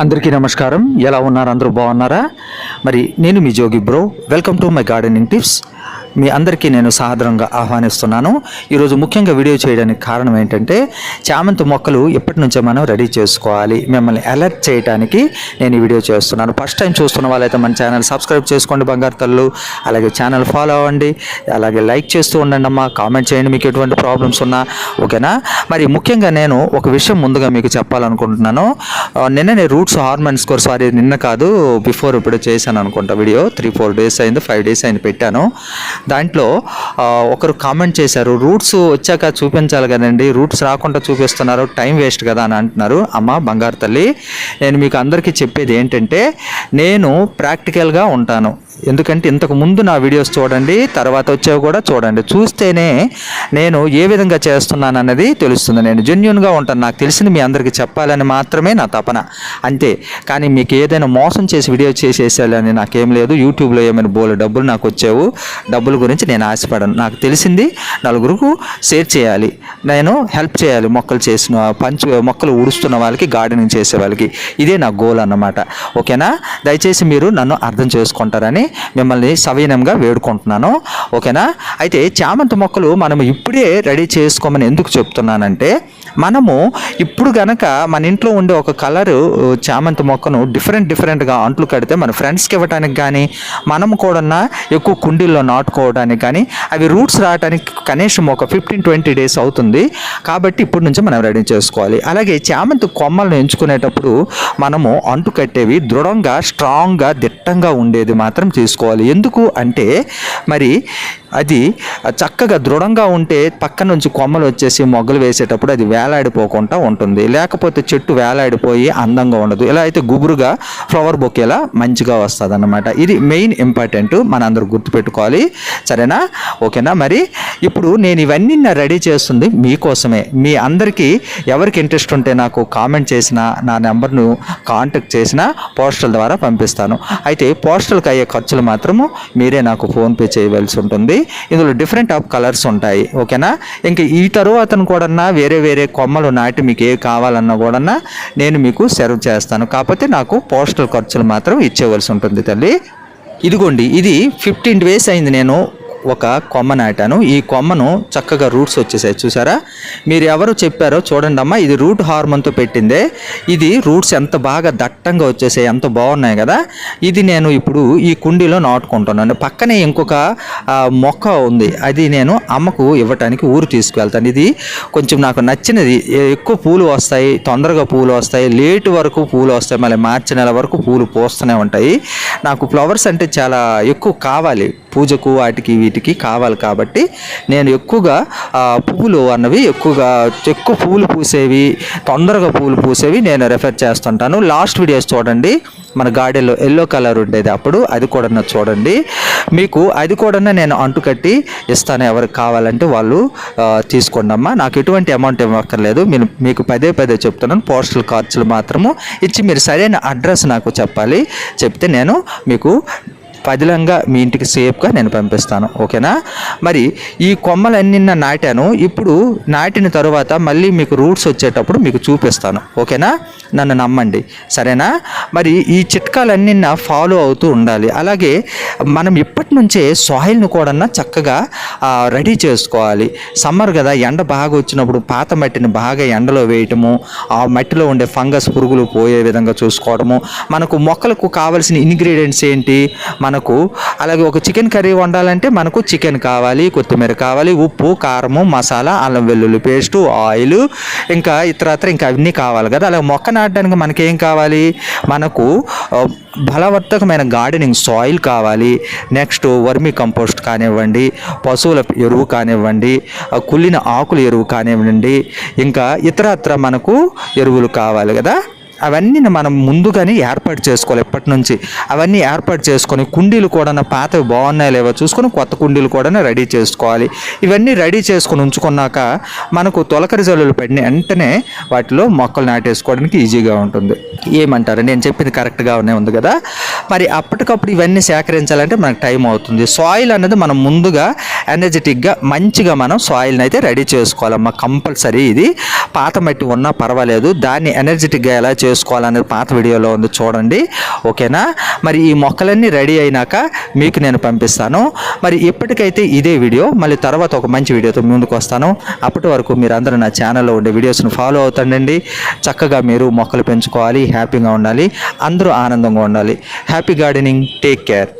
అందరికీ నమస్కారం. ఎలా ఉన్నారు? అందరూ బాగున్నారా? మరి నేను మీ Jogi bro. Welcome to my gardening tips మీ అందరికీ నేను సాదరంగా ఆహ్వానిస్తున్నాను. ఈరోజు ముఖ్యంగా వీడియో చేయడానికి కారణం ఏంటంటే చామంతి మొక్కలు ఎప్పటి నుంచో మనం రెడీ చేసుకోవాలి. మిమ్మల్ని అలర్ట్ చేయడానికి నేను ఈ వీడియో చేస్తున్నాను. ఫస్ట్ టైం చూస్తున్న వాళ్ళైతే మన ఛానల్ సబ్స్క్రైబ్ చేసుకోండి బంగారు తల్లు. అలాగే ఛానల్ ఫాలో అవ్వండి. అలాగే లైక్ చేస్తూ ఉండండి అమ్మా. కామెంట్ చేయండి మీకు ఎటువంటి ప్రాబ్లమ్స్ ఉన్నా. ఓకేనా? మరి ముఖ్యంగా నేను ఒక విషయం ముందుగా మీకు చెప్పాలనుకుంటున్నాను. నిన్ననే రూట్స్ హార్మోన్స్ కోర్స్ సారీ నిన్న కాదు బిఫోర్ ఇప్పుడు చేశాను అనుకుంటా వీడియో. త్రీ ఫోర్ డేస్ అయింది ఫైవ్ డేస్ అయింది పెట్టాను. దాంట్లో ఒకరు కామెంట్ చేశారు రూట్స్ వచ్చాక చూపించాలి కదండి రూట్స్ రాకుండా చూపిస్తున్నారు టైం వేస్ట్ కదా అని అంటున్నారు అమ్మ బంగారు తల్లి. నేను మీకు అందరికీ చెప్పేది ఏంటంటే నేను ప్రాక్టికల్గా ఉంటాను. ఎందుకంటే ఇంతకు ముందు నా వీడియోస్ చూడండి తర్వాత వచ్చేవి కూడా చూడండి. చూస్తేనే నేను ఏ విధంగా చేస్తున్నాను అన్నది తెలుస్తుంది. నేను జెన్యున్గా ఉంటాను. నాకు తెలిసింది మీ అందరికీ చెప్పాలని మాత్రమే నా తపన. అంతే. కానీ మీకు ఏదైనా మోసం చేసి వీడియో చేసేసేయాలని నాకేం లేదు. యూట్యూబ్లో ఏమైనా బోలు డబ్బులు నాకు వచ్చేవు డబ్బుల గురించి నేను ఆశపడను. నాకు తెలిసింది నలుగురికి షేర్ చేయాలి. నేను హెల్ప్ చేయాలి. మొక్కలు చేసిన పంచు మొక్కలు ఉడుస్తున్న వాళ్ళకి గార్డెనింగ్ చేసే వాళ్ళకి. ఇదే నా గోల్ అన్నమాట. ఓకేనా? దయచేసి మీరు నన్ను అర్థం చేసుకుంటారని మిమ్మల్ని సవినయంగా వేడుకుంటున్నాను. ఓకేనా? అయితే చామంతి మొక్కలు మనం ఇప్పుడే రెడీ చేసుకోమని ఎందుకు చెప్తున్నానంటే మనము ఇప్పుడు గనక మన ఇంట్లో ఉండే ఒక కలరు చామంతి మొక్కను డిఫరెంట్ డిఫరెంట్గా అంట్లు కడితే మన ఫ్రెండ్స్కి ఇవ్వడానికి కానీ మనము కూడా ఎక్కువ కుండీల్లో నాటుకోవడానికి కానీ అవి రూట్స్ రావడానికి కనీసం ఒక ఫిఫ్టీన్ ట్వంటీ డేస్ అవుతుంది. కాబట్టి ఇప్పటి నుంచి మనం రెడీ చేసుకోవాలి. అలాగే చామంతి కొమ్మలను ఎంచుకునేటప్పుడు మనము అంటు కట్టేవి దృఢంగా స్ట్రాంగ్గా దిట్టంగా ఉండేది మాత్రం తీసుకోవాలి. ఎందుకు అంటే మరి అది చక్కగా దృఢంగా ఉంటే పక్క నుంచి కొమ్మలు వచ్చేసి మొగ్గలు వేసేటప్పుడు అది వేలాడిపోకుండా ఉంటుంది. లేకపోతే చెట్టు వేలాడిపోయి అందంగా ఉండదు. ఇలా అయితే గుబురుగా ఫ్లవర్ బొకేలా మంచిగా వస్తుంది అన్నమాట ఇది మెయిన్ ఇంపార్టెంట్ మన అందరూ గుర్తుపెట్టుకోవాలి. సరేనా? ఓకేనా? మరి ఇప్పుడు నేను ఇవన్నీ నా రెడీ చేస్తుంది మీకోసమే. మీ అందరికీ ఎవరికి ఇంట్రెస్ట్ ఉంటే నాకు కామెంట్ చేసినా నా నెంబర్ను కాంటాక్ట్ చేసినా పోస్టల్ ద్వారా పంపిస్తాను. అయితే పోస్టల్కి అయ్యే ఖర్చులు మాత్రము మీరే నాకు ఫోన్పే చేయవలసి ఉంటుంది. ఇందులో డిఫరెంట్ ఆఫ్ కలర్స్ ఉంటాయి. ఓకేనా? ఇంక ఈ తరువాత కూడా వేరే వేరే కొమ్మలు నాటి మీకు ఏ కావాలన్నా కూడా నేను మీకు సెర్వ్ చేస్తాను. కాకపోతే నాకు పోస్టల్ ఖర్చులు మాత్రం ఇచ్చేవలసి ఉంటుంది తల్లి. ఇదిగోండి ఇది ఫిఫ్టీన్ డేస్ అయింది నేను ఒక కొమ్మ నాటాను. ఈ కొమ్మను చక్కగా రూట్స్ వచ్చేసాయి. చూసారా? మీరు ఎవరు చెప్పారో చూడండి అమ్మా. ఇది రూట్ హార్మోన్తో పెట్టిందే. ఇది రూట్స్ ఎంత బాగా దట్టంగా వచ్చేసాయి ఎంత బాగున్నాయి కదా? ఇది నేను ఇప్పుడు ఈ కుండీలో నాటుకుంటున్నాను. పక్కనే ఇంకొక మొక్క ఉంది. అది నేను అమ్మకు ఇవ్వటానికి ఊరు తీసుకువెళ్తాను. ఇది కొంచెం నాకు నచ్చినది. ఎక్కువ పూలు వస్తాయి తొందరగా పూలు వస్తాయి. లేట్ వరకు పూలు వస్తాయి. మళ్ళీ మార్చి నెల వరకు పూలు పోస్తూనే ఉంటాయి. నాకు ఫ్లవర్స్ అంటే చాలా ఎక్కువ కావాలి. పూజకు వాటికి వీటికి కావాలి కాబట్టి నేను ఎక్కువగా పువ్వులు అన్నవి ఎక్కువగా ఎక్కువ పువ్వులు పూసేవి తొందరగా పువ్వులు పూసేవి నేను రెఫర్ చేస్తుంటాను. లాస్ట్ వీడియోస్ చూడండి. మన గార్డెన్లో ఎల్లో కలర్ ఉండేది అప్పుడు అది కూడా నా చూడండి. మీకు అది కూడా నేను అంటుకట్టి ఇస్తాను ఎవరికి కావాలంటే వాళ్ళు తీసుకోండి అమ్మా. నాకు ఎటువంటి అమౌంట్ ఇవ్వక్కర్లేదు. మీరు మీకు పదే పదే చెప్తున్నాను. పోస్టల్ ఖర్చులు మాత్రము ఇచ్చి మీరు సరైన అడ్రస్ నాకు చెప్పాలి. చెప్తే నేను మీకు పదిలంగా మీ ఇంటికి సేఫ్గా నేను పంపిస్తాను. ఓకేనా? మరి ఈ కొమ్మలన్నీ నాటాను. ఇప్పుడు నాటిన తరువాత మళ్ళీ మీకు రూట్స్ వచ్చేటప్పుడు మీకు చూపిస్తాను. ఓకేనా? నన్ను నమ్మండి. సరేనా? మరి ఈ చిట్కాలన్నీ ఫాలో అవుతూ ఉండాలి. అలాగే మనం ఇప్పటి నుంచే సాయిల్ను కూడా చక్కగా రెడీ చేసుకోవాలి. సమ్మర్ కదా ఎండ బాగా వచ్చినప్పుడు పాత మట్టిని బాగా ఎండలో వేయటము ఆ మట్టిలో ఉండే ఫంగస్ పురుగులు పోయే విధంగా చూసుకోవడము మనకు మొక్కలకు కావాల్సిన ఇంగ్రీడియంట్స్ ఏంటి మనకు. అలాగే ఒక చికెన్ కర్రీ వండాలంటే మనకు చికెన్ కావాలి కొత్తిమీర కావాలి ఉప్పు కారము మసాలా అల్లం వెల్లుల్లి పేస్టు ఆయిల్ ఇంకా ఇతరత్ర ఇంకా అవన్నీ కావాలి కదా. అలాగే మొక్క నాటడానికి మనకేం కావాలి? మనకు బలవర్ధకమైన గార్డెనింగ్ సాయిల్ కావాలి. నెక్స్ట్ వర్మి కంపోస్ట్ కానివ్వండి పశువుల ఎరువు కానివ్వండి కుళ్ళిన ఆకుల ఎరువు కానివ్వండి ఇంకా ఇతరత్ర మనకు ఎరువులు కావాలి కదా. అవన్నీ మనం ముందుగానే ఏర్పాటు చేసుకోవాలి ఎప్పటి నుంచి? అవన్నీ ఏర్పాటు చేసుకొని కుండీలు కూడా పాతవి బాగున్నాయి లేవో చూసుకొని కొత్త కుండీలు కూడా రెడీ చేసుకోవాలి. ఇవన్నీ రెడీ చేసుకొని ఉంచుకున్నాక మనకు తొలకరి జల్లులు పడిన వెంటనే వాటిలో మొక్కలు నాటేసుకోవడానికి ఈజీగా ఉంటుంది. ఏమంటారు? నేను చెప్పింది కరెక్ట్గానే ఉంది కదా? మరి అప్పటికప్పుడు ఇవన్నీ సేకరించాలంటే మనకు టైం అవుతుంది. సాయిల్ అనేది మనం ముందుగా ఎనర్జెటిక్గా మంచిగా మనం సాయిల్ని అయితే రెడీ చేసుకోవాలమ్మా కంపల్సరీ ఇది. పాత మట్టి ఉన్నా పర్వాలేదు. దాన్ని ఎనర్జెటిక్గా ఎలా చేసుకోవాలనేది పాత వీడియోలో ఉంది చూడండి. ఓకేనా? మరి ఈ మొక్కలన్నీ రెడీ అయినాక మీకు నేను పంపిస్తాను. మరి ఇప్పటికైతే ఇదే వీడియో. మళ్ళీ తర్వాత ఒక మంచి వీడియోతో ముందుకు వస్తాను. అప్పటి వరకు మీరు అందరూ నా ఛానల్లో ఉండే వీడియోస్ని ఫాలో అవుతుండండి. చక్కగా మీరు మొక్కలు పెంచుకోవాలి హ్యాపీగా ఉండాలి అందరూ ఆనందంగా ఉండాలి. Happy gardening. Take care.